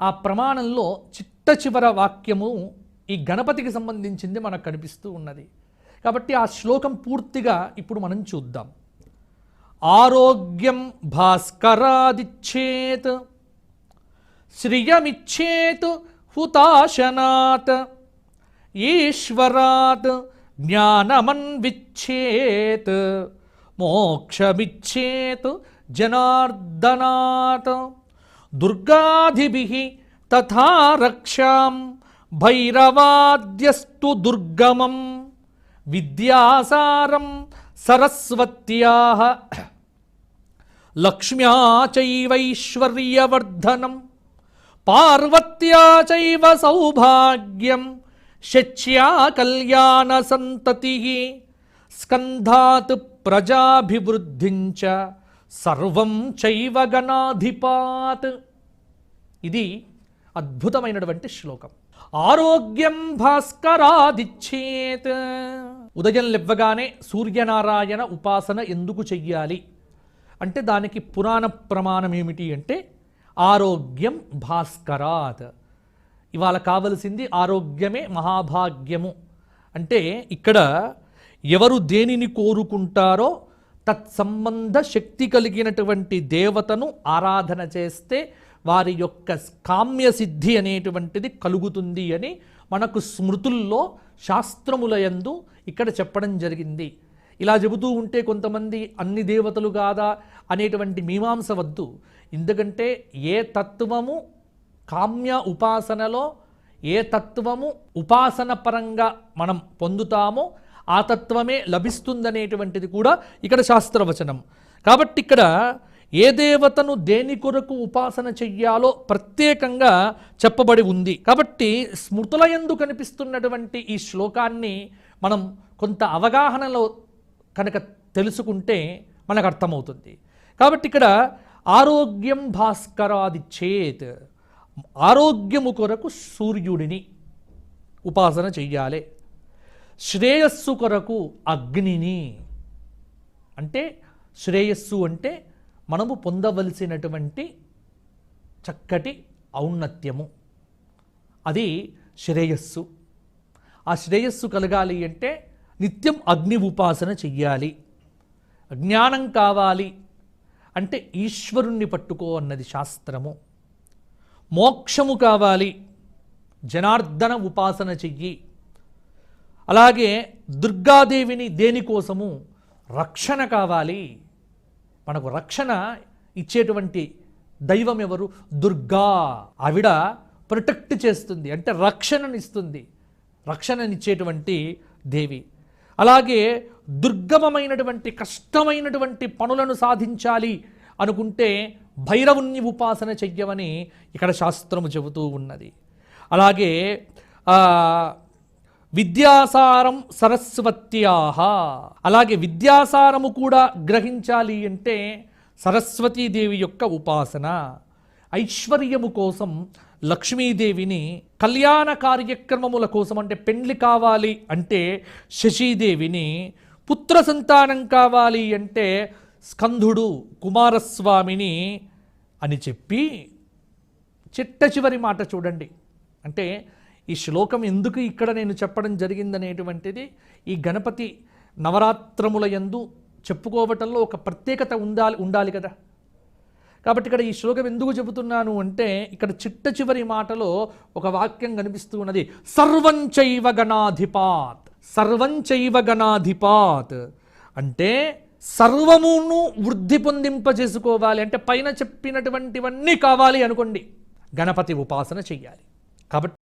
ఆ ప్రమాణంలో చిట్ట చివర వాక్యము ఈ గణపతికి సంబంధించింది మనకు కనిపిస్తూ ఉన్నది. కాబట్టి ఆ శ్లోకం పూర్తిగా ఇప్పుడు మనం చూద్దాం. ఆరోగ్యం భాస్కరాదిచ్చేత్ శ్రియమిచ్చేత్ హుతాశనాత్ ఈశ్వరాత్ జ్ఞానమన్విచ్చేత్ మోక్షమిచ్చేత్ జనార్దనాత్. దుర్గాధిభిః తథా రక్షాం భైరవాద్యస్తు దుర్గమం విద్యాసారం సరస్వత్యా లక్ష్మ్యా చైవైశ్వర్యవర్ధనం పార్వత్యా చైవ సౌభాగ్యం శచ్యా కళ్యాణ సంతతి స్కంధాత్ ప్రజాభివృద్ధించ సర్వం చైవ గణాధిపాత్. ఇది అద్భుతమైనటువంటి శ్లోకం. ఆరోగ్యం భాస్కరాదిచ్చేత్. ఉదయం లెవ్వగానే సూర్యనారాయణ ఉపాసన ఎందుకు చెయ్యాలి? అంటే దానికి పురాణ ప్రమాణం ఏమిటి అంటే ఆరోగ్యం భాస్కరాత్. ఇవాళ కావలసింది ఆరోగ్యమే మహాభాగ్యము. అంటే ఇక్కడ ఎవరు దేనిని కోరుకుంటారో తత్సంబంధ శక్తి కలిగినటువంటి దేవతను ఆరాధన చేస్తే వారి యొక్క కామ్య సిద్ధి అనేటువంటిది కలుగుతుంది అని మనకు స్మృతుల్లో శాస్త్రములయందు ఇక్కడ చెప్పడం జరిగింది. ఇలా చెబుతూ ఉంటే కొంతమంది అన్ని దేవతలు కాదా అనేటువంటి మీమాంస వద్దు. ఎందుకంటే ఏ తత్వము కామ్య ఉపాసనలో ఏ తత్వము ఉపాసన పరంగా మనం పొందుతామో ఆ తత్వమే లభిస్తుందనేటువంటిది కూడా ఇక్కడ శాస్త్రవచనం. కాబట్టి ఇక్కడ ఏ దేవతను దేని కొరకు ఉపాసన చెయ్యాలో ప్రత్యేకంగా చెప్పబడి ఉంది. కాబట్టి స్మృతుల ఎందు కనిపిస్తున్నటువంటి ఈ శ్లోకాన్ని మనం కొంత అవగాహనలో కనుక తెలుసుకుంటే మనకు అర్థమవుతుంది. కాబట్టి ఇక్కడ ఆరోగ్యం భాస్కరాది చేత్ ఆరోగ్యము కొరకు సూర్యుడిని ఉపాసన చెయ్యాలి. శ్రేయస్సు కొరకు అగ్నిని. అంటే శ్రేయస్సు అంటే మనము పొందవలసినటువంటి చక్కటి ఔన్నత్యము. అది శ్రేయస్సు. ఆ శ్రేయస్సు కలగాలి అంటే నిత్యం అగ్ని ఉపాసన చెయ్యాలి. జ్ఞానం కావాలి అంటే ఈశ్వరుణ్ణి పట్టుకో అన్నది శాస్త్రము. మోక్షము కావాలి. జనార్దన ఉపాసన చెయ్యి. అలాగే దుర్గాదేవిని దేనికోసము రక్షణ కావాలి. మనకు రక్షణ ఇచ్చేటువంటి దైవం ఎవరు? దుర్గా. ఆవిడ ప్రొటెక్ట్ చేస్తుంది అంటే రక్షణనిస్తుంది రక్షణనిచ్చేటువంటి దేవి. అలాగే దుర్గమమైనటువంటి కష్టమైనటువంటి పనులను సాధించాలి అనుకుంటే భైరవుణ్ణి ఉపాసన చెయ్యమని ఇక్కడ శాస్త్రము చెబుతూ ఉన్నది. అలాగే విద్యాసారం సరస్వత్యాహ. అలాగే విద్యాసారము కూడా గ్రహించాలి అంటే సరస్వతీదేవి యొక్క ఉపాసన. ఐశ్వర్యము కోసం లక్ష్మీదేవిని కళ్యాణ కార్యక్రమముల కోసం అంటే పెండ్లి కావాలి అంటే శశీదేవిని పుత్ర సంతానం కావాలి అంటే స్కంధుడు కుమారస్వామిని అని చెప్పి చిట్ట చివరి మాట చూడండి. అంటే ఈ శ్లోకం ఎందుకు ఇక్కడ నేను చెప్పడం జరిగిందనేటువంటిది ఈ గణపతి నవరాత్రముల యందు చెప్పుకోవటంలో ఒక ప్రత్యేకత ఉండాలి ఉండాలి కదా. కాబట్టి ఇక్కడ ఈ శ్లోకం ఎందుకు చెబుతున్నాను అంటే ఇక్కడ చిట్ట చివరి మాటలో ఒక వాక్యం కనిపిస్తూ ఉన్నది సర్వంచైవ గణాధిపాత్ సర్వంచైవ గణాధిపాత్. అంటే సర్వమును వృద్ధి పొందింపజేసుకోవాలి. అంటే పైన చెప్పినటువంటివన్నీ కావాలి అనుకోండి. గణపతి ఉపాసన చెయ్యాలి. కాబట్టి